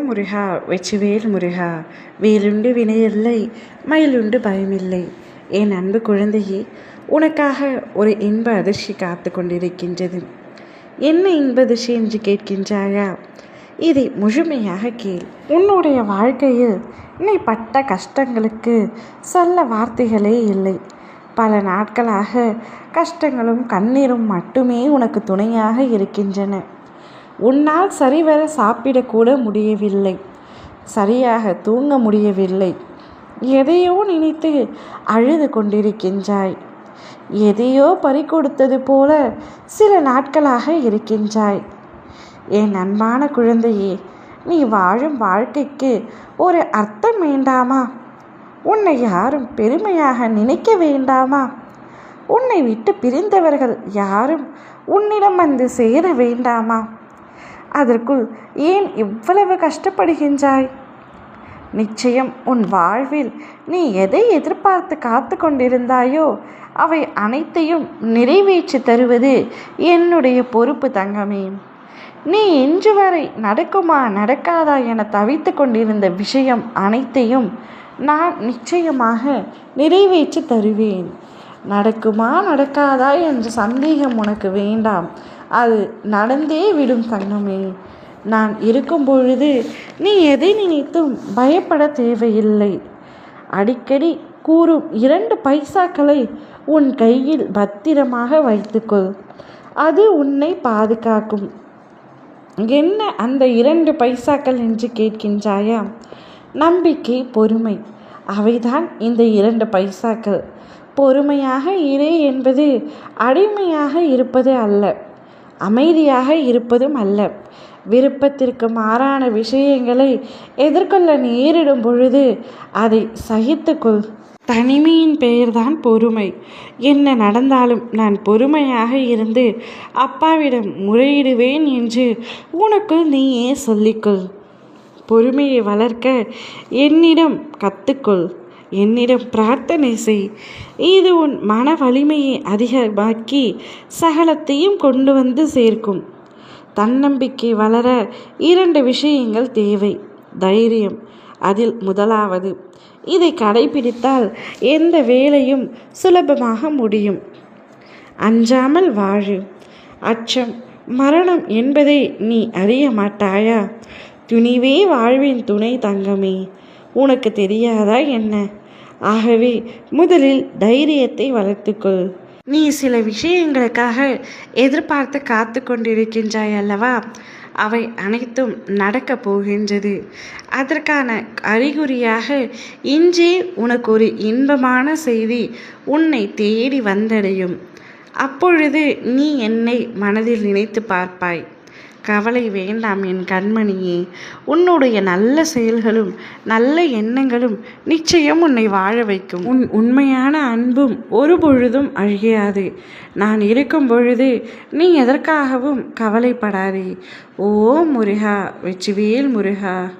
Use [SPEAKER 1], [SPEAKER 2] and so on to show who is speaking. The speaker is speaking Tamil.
[SPEAKER 1] ஓம் முருகா வெற்றிவேல் முருகா. வேலுண்டு வினையில்லை மயிலுண்டு பயமில்லை என் அன்பு குழந்தையே உனக்காக ஒரு இன்ப அதிர்ச்சி காத்து கொண்டிருக்கின்றது. என்ன இன்ப அதிர்ச்சி என்று கேட்கின்றாயா? இதை முழுமையாக கேள். உன்னுடைய வாழ்க்கையில் நீ பட்ட கஷ்டங்களுக்கு சொல்ல வார்த்தைகளே இல்லை. பல நாட்களாக கஷ்டங்களும் கண்ணீரும் மட்டுமே உனக்கு துணையாக இருக்கின்றன. உன்னால் சரிவர சாப்பிடக்கூட முடியவில்லை. சரியாக தூங்க முடியவில்லை. எதையோ நினைத்து அழுது கொண்டிருக்கின்றாய். எதையோ பறிக்கொடுத்தது போல சில நாட்களாக இருக்கின்றாய். என் அன்பான குழந்தையே நீ வாழும் வாழ்க்கைக்கு ஒரு அர்த்தம் வேண்டாமா? உன்னை யாரும் பெருமையாக நினைக்க வேண்டாமா? உன்னை விட்டு பிரிந்தவர்கள் யாரும் உன்னிடம் வந்து சேர வேண்டாமா? அதற்குள் ஏன் இவ்வளவு கஷ்டப்படுகின்றாய்? நிச்சயம் உன் வாழ்வில் நீ எதை எதிர்பார்த்து காத்து கொண்டிருந்தாயோ அவை அனைத்தையும் நிறைவேற்றி தருவது என்னுடைய பொறுப்பு தங்கமே. நீ இன்று வரை நடக்குமா நடக்காதா என தவித்து கொண்டிருந்த விஷயம் அனைத்தையும் நான் நிச்சயமாக நிறைவேற்றி தருவேன். நடக்குமா நடக்காதா என்ற சந்தேகம் உனக்கு வேண்டாம். அது நடந்தே விடும் தங்கமே நான் இருக்கும் பொழுது நீ எதை நினைத்தும் பயப்பட தேவையில்லை. அடிக்கடி கூறும் இரண்டு பைசாக்களை உன் கையில் பத்திரமாக வைத்துக்கொள். அது உன்னை பாதுகாக்கும். என்ன அந்த இரண்டு பைசாக்கள் என்று கேட்கின்றாயா? நம்பிக்கை பொறுமை. அவைதான் இந்த இரண்டு பைசாக்கள். பொறுமையாக இரு என்பது அடிமையாக இருப்பது அல்ல. அமைதியாக இருப்பதும் அல்ல. விருப்பத்திற்கு மாறான விஷயங்களை எதிர்கொள்ள நேரிடும் பொழுது அதை சகித்துக்கொள். தனிமையின் பெயர்தான் பொறுமை. என்ன நடந்தாலும் நான் பொறுமையாக இருந்து அப்பாவிடம் முறையிடுவேன் என்று உனக்குள் நீயே சொல்லிக்கொள். பொறுமையை வளர்க்க என்னிடம் கற்றுக்கொள் என்னிடம் பிரார்த்தனை செய். இது உன் மன வலிமையை அதிகமாக்கி சகலத்தையும் கொண்டு வந்து சேர்க்கும். தன்னம்பிக்கை வளர இரண்டு விஷயங்கள் தேவை. தைரியம் அதில் முதலாவது. இதை கடைபிடித்தால் எந்த வேலையும் சுலபமாக முடியும். அஞ்சாமல் வாழு. அச்சம் மரணம் என்பதை நீ அறிய மாட்டாயா? துணிவே வாழ்வின் துணை தங்கமே. உனக்கு தெரியாதா என்ன? ஆகவே முதலில் தைரியத்தை வளர்த்துக்கொள். நீ சில விஷயங்களுக்காக எதிர்பார்த்து காத்து கொண்டிருக்கின்றாய் அல்லவா? அவை அனைத்தும் நடக்கப் போகின்றது. அதற்கான அறிகுறியாக இன்றே உனக்கு ஒரு இன்பமான செய்தி உன்னை தேடி வந்தடையும். அப்பொழுது நீ என்னை மனதில் நினைத்து பார்ப்பாய். கவலை வேண்டாம் என் கண்மணியே. உன்னுடைய நல்ல செயல்களும் நல்ல எண்ணங்களும் நிச்சயம் உன்னை வாழ வைக்கும். உன் உண்மையான அன்பும் ஒரு பொழுதும் அழியாது. நான் இருக்கும் பொழுது நீ எதற்காகவும் கவலைப்படாதே. ஓ முருகா வெற்றிவேல் முருகா.